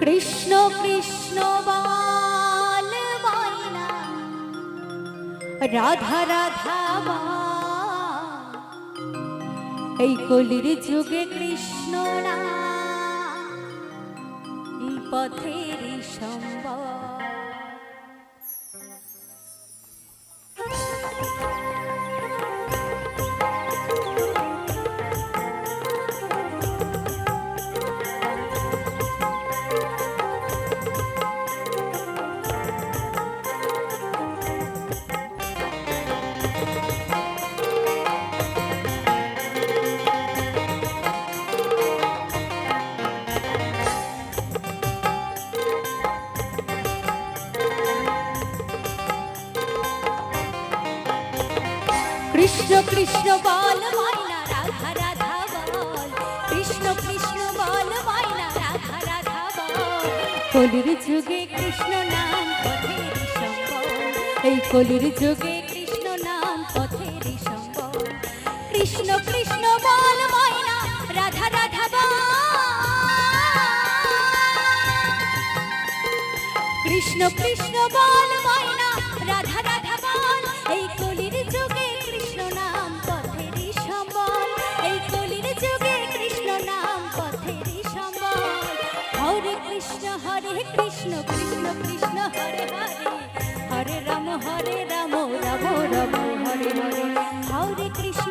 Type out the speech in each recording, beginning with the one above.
কৃষ্ণ কৃষ্ণ বাল বাইনা রাধা রাধা এই কলির যুগে কৃষ্ণ না পথের সম্ভব কৃষ্ণ বল ময়না রাধা রাধা বল। কৃষ্ণ কৃষ্ণ বল ময়না রাধা রাধা বল। কলির যুগে কৃষ্ণ নাম পথের সম্বল এই কলির যুগে কৃষ্ণ নাম পথের সম্বল কৃষ্ণ কৃষ্ণ বল ময়না রাধা রাধা বল। কৃষ্ণ কৃষ্ণ বল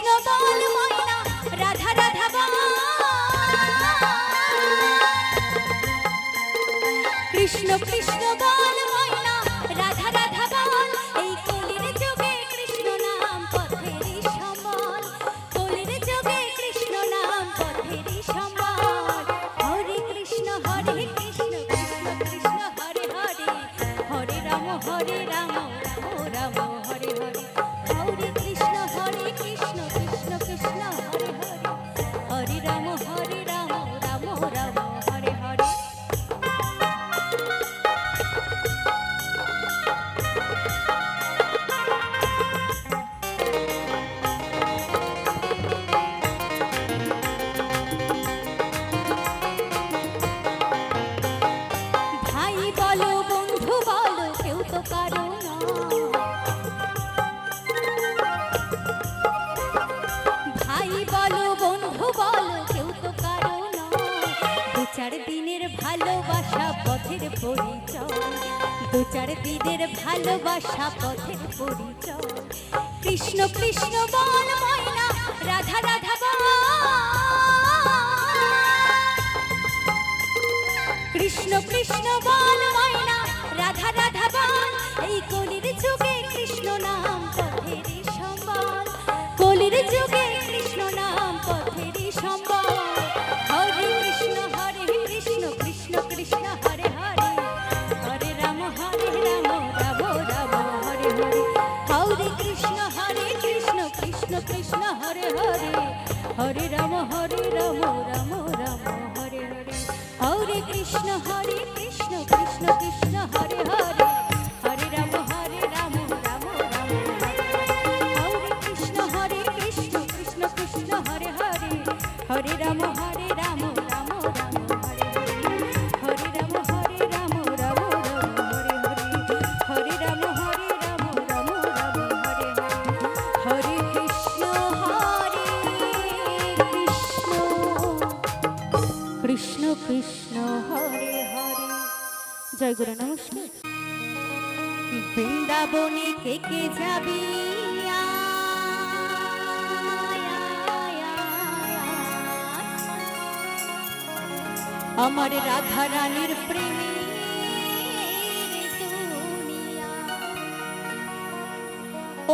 স্বপ্ন ভাষা পথে পরিচয়। কৃষ্ণ কৃষ্ণ জয় গুরু নমস্কার। বৃন্দাবনে থেকে যাবি, আমার রাধা রানীর প্রেমী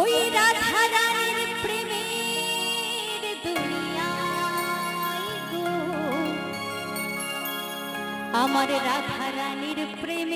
ওই রাধা রানীর প্রেমের দুনিয়া আমার রাধা প্রেমে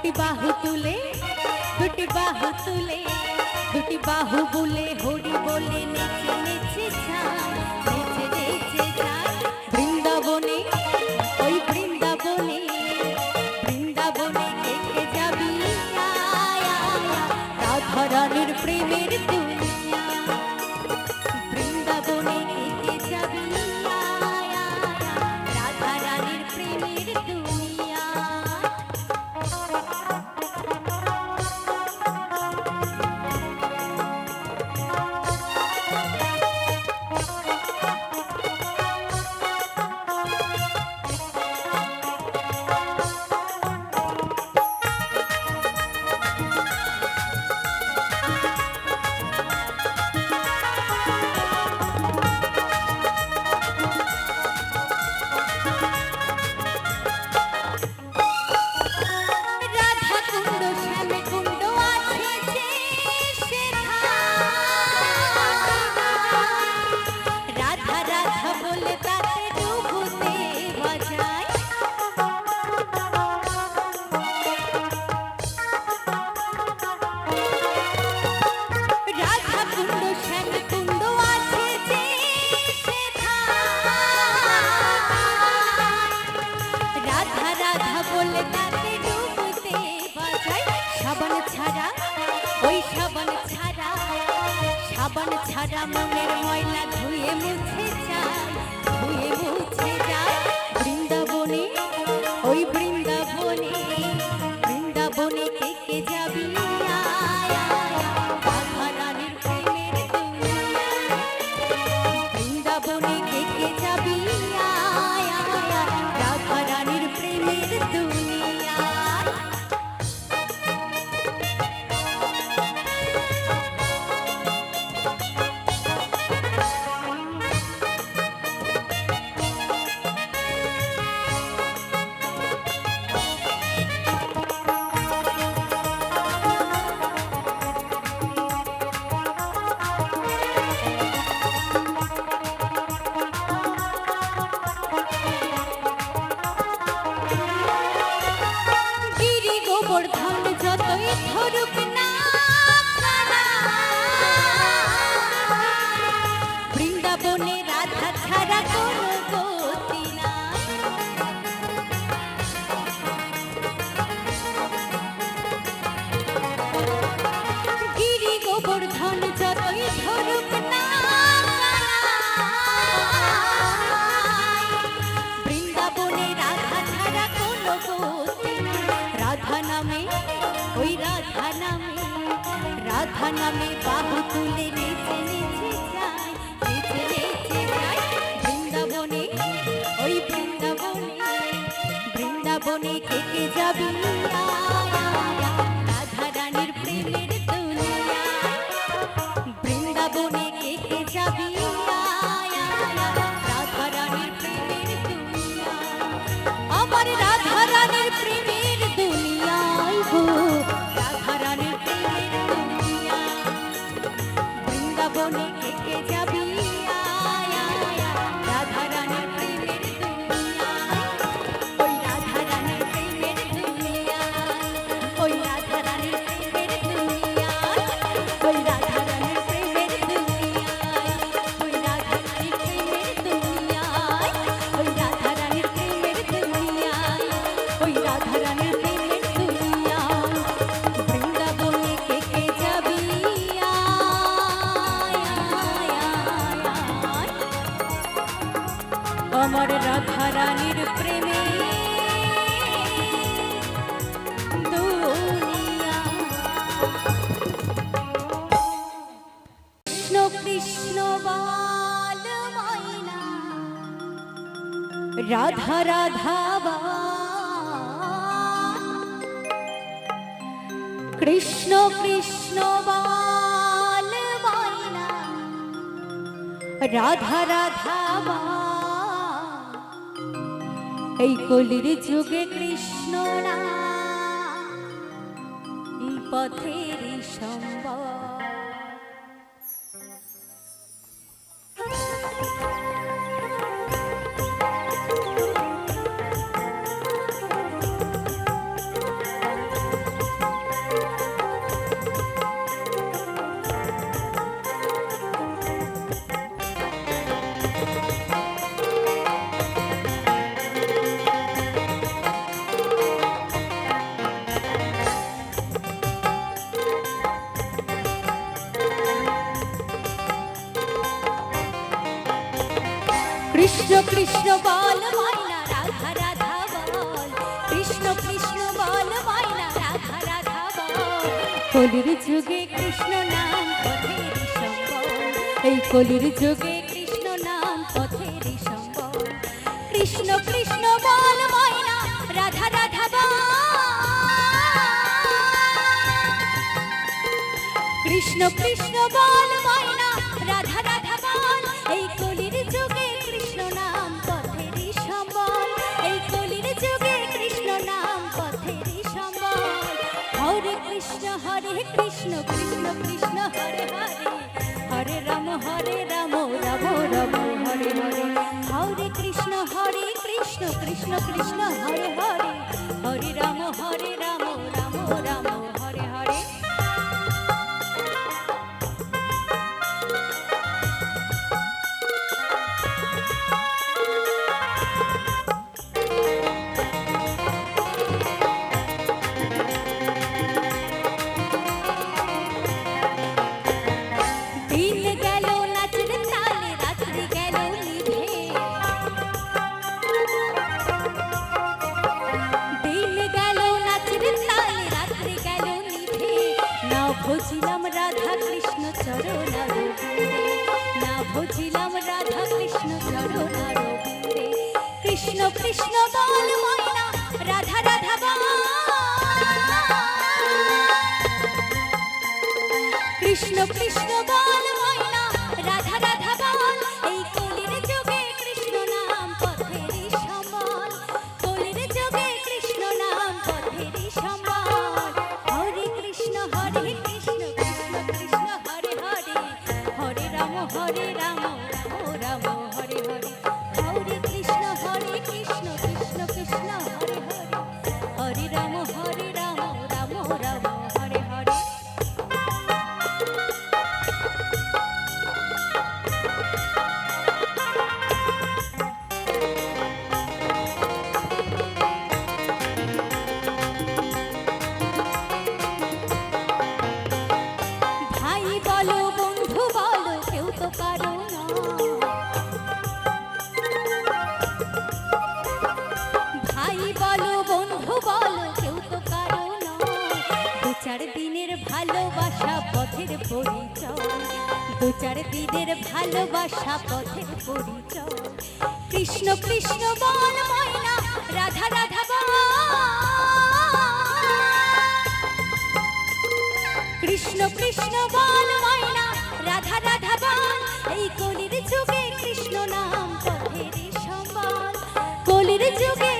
দুটি বাহু তুলে দুটি বাহু তুলে দুটি বাহু বলে হরি বলে নেচে নেচে ছায় রাধা বলে তাতে ডুবতে বাজায়। সাবান ছাড়া, ওই সাবান ছাড়া। সাবান ছাড়া মনের ময়লা ধুয়ে মুছে যা ধুয়ে মুছে যা রাধা নামে বাহু তুলে নেচে নেচে যায়, নেচে নেচে যায়। বৃন্দাবনে, ওই বৃন্দাবনে বৃন্দাবনে কে কে যাবি রাধা রাধা কৃষ্ণ কৃষ্ণ বাল রাধা রাধা এই কলির যুগে কৃষ্ণ না। পথের কৃষ্ণ কৃষ্ণ বল, মাইনা রাধা রাধা বল। কৃষ্ণ কৃষ্ণ বল, মাইনা রাধা রাধা বল। কলির যুগে কৃষ্ণ নাম পথের সম্বল। এই কলির যুগে কৃষ্ণ নাম পথের সম্বল। কৃষ্ণ কৃষ্ণ বল, মাইনা রাধা রাধা বল। কৃষ্ণ কৃষ্ণ বল कृष्ण हरे হরে রাম রাম রাম পথের দু চার দিনের ভালোবাসা পথের পরিচয়। কৃষ্ণ কৃষ্ণ বল, ময়না, রাধা রাধা বল। কৃষ্ণ কৃষ্ণ বল, ময়না, রাধা রাধা বল। এই কলির যুগে কৃষ্ণ নাম পথেরই সম্বল। কলির যুগে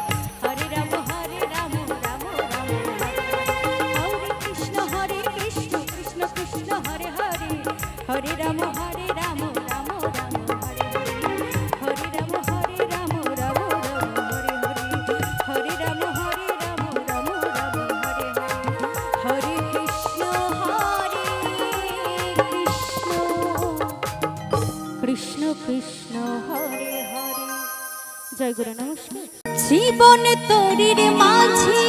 জয় গুরু নমস্কার জীবন তরির মাঝি।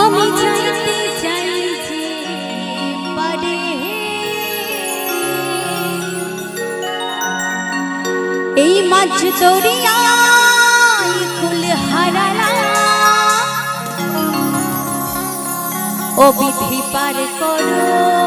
আমি এই হারালা। ও বিধি পার করো।